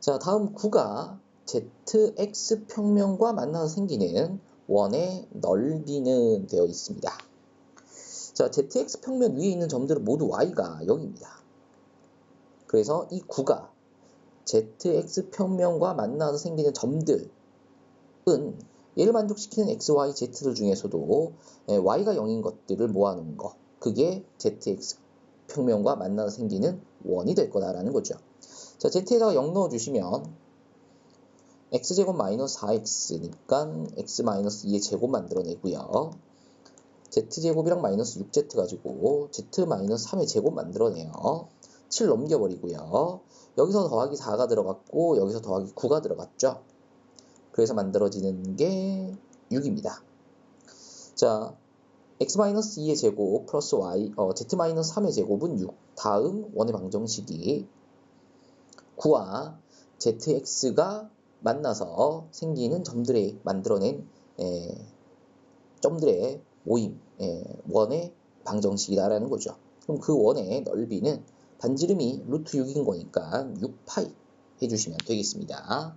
자, 다음 9가 ZX 평면과 만나서 생기는 원의 넓이는 되어 있습니다. 자, ZX 평면 위에 있는 점들은 모두 Y가 0입니다. 그래서 이 9가 ZX 평면과 만나서 생기는 점들은 얘를 만족시키는 X, Y, Z들 중에서도 예, Y가 0인 것들을 모아놓은 거. 그게 ZX 평면과 만나서 생기는 원이 될 거다라는 거죠. 자, Z에다가 0 넣어주시면 X제곱 마이너스 4X니까 X 마이너스 2의 제곱 만들어내고요. Z제곱이랑 마이너스 6Z 가지고 Z 마이너스 3의 제곱 만들어내요. 7 넘겨버리고요. 여기서 더하기 4가 들어갔고 여기서 더하기 9가 들어갔죠. 그래서 만들어지는 게 6입니다. 자, x-2의 제곱 플러스 y, 어, z-3의 제곱은 6. 다음 원의 방정식이 9와 zx가 만나서 생기는 점들의 만들어낸 에, 점들의 모임, 에, 원의 방정식이다라는 거죠. 그럼 그 원의 넓이는 반지름이 루트 6인 거니까 6파이 해주시면 되겠습니다.